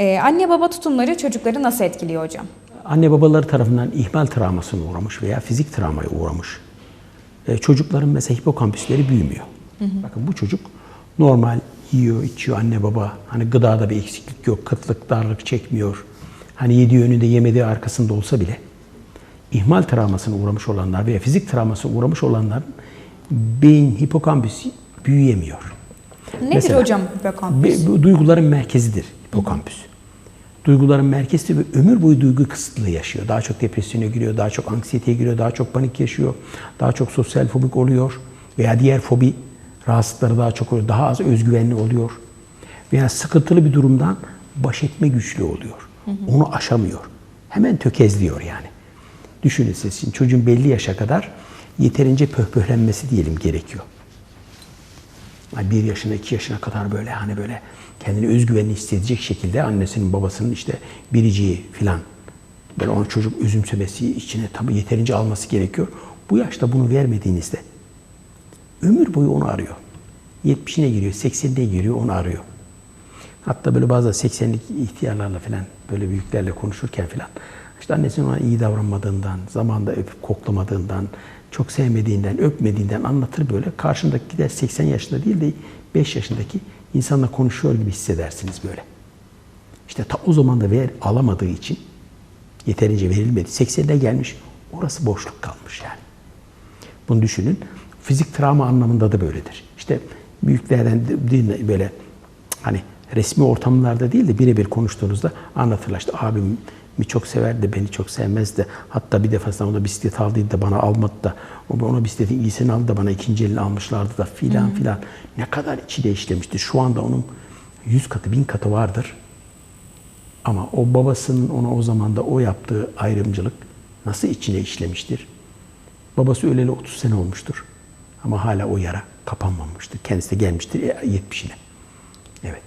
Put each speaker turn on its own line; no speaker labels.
Ee, anne baba tutumları çocukları nasıl etkiliyor hocam?
Anne babaları tarafından ihmal travmasına uğramış veya fizik travmaya uğramış. E, çocukların mesela hipokampüsleri büyümüyor. Bakın bu çocuk normal yiyor, içiyor anne baba. Hani gıdada bir eksiklik yok, kıtlık, darlık çekmiyor. Hani yediği önünde yemediği arkasında olsa bile ihmal travmasına uğramış olanlar veya fizik travmasına uğramış olanların beyin hipokampüsü büyüyemiyor.
Nedir
Mesela,
hocam hipokampüs?
Be- duyguların merkezidir hipokampüs. Duyguların merkezi ve ömür boyu duygu kısıtlığı yaşıyor. Daha çok depresyona giriyor, daha çok anksiyeteye giriyor, daha çok panik yaşıyor, daha çok sosyal fobik oluyor veya diğer fobi rahatsızlıkları daha çok oluyor, daha az özgüvenli oluyor veya sıkıntılı bir durumdan baş etme güçlüğü oluyor. Onu aşamıyor. Hemen tökezliyor yani. Düşünün siz şimdi çocuğun belli yaşa kadar yeterince pöhpöhlenmesi diyelim gerekiyor. Bir yaşına, iki yaşına kadar böyle hani böyle kendini özgüvenli hissedecek şekilde annesinin, babasının işte biriciği filan böyle onu çocuk üzümsemesi içine tabii yeterince alması gerekiyor. Bu yaşta bunu vermediğinizde ömür boyu onu arıyor. 70'ine giriyor, 80'ine giriyor, onu arıyor. Hatta böyle bazı 80'lik ihtiyarlarla falan böyle büyüklerle konuşurken falan işte annesinin ona iyi davranmadığından, zamanda öpüp koklamadığından, çok sevmediğinden, öpmediğinden anlatır böyle. Karşındaki gider 80 yaşında değil de 5 yaşındaki insanla konuşuyor gibi hissedersiniz böyle. İşte ta o zaman da ver alamadığı için yeterince verilmedi. 80'ine gelmiş. Orası boşluk kalmış yani. Bunu düşünün. Fizik travma anlamında da böyledir. İşte büyüklerden de- değil böyle hani resmi ortamlarda değil de birebir konuştuğunuzda anlatırlar. İşte abim mi çok severdi beni çok sevmezdi. Hatta bir defasında ona bisiklet aldıydı da bana almadı da o ona bisikletin iyisini aldı da bana ikinci elini almışlardı da filan filan. Ne kadar içi de işlemişti. Şu anda onun yüz katı bin katı vardır. Ama o babasının ona o zamanda o yaptığı ayrımcılık nasıl içine işlemiştir? Babası öleli 30 sene olmuştur. Ama hala o yara kapanmamıştır. Kendisi de gelmiştir 70'ine. Evet.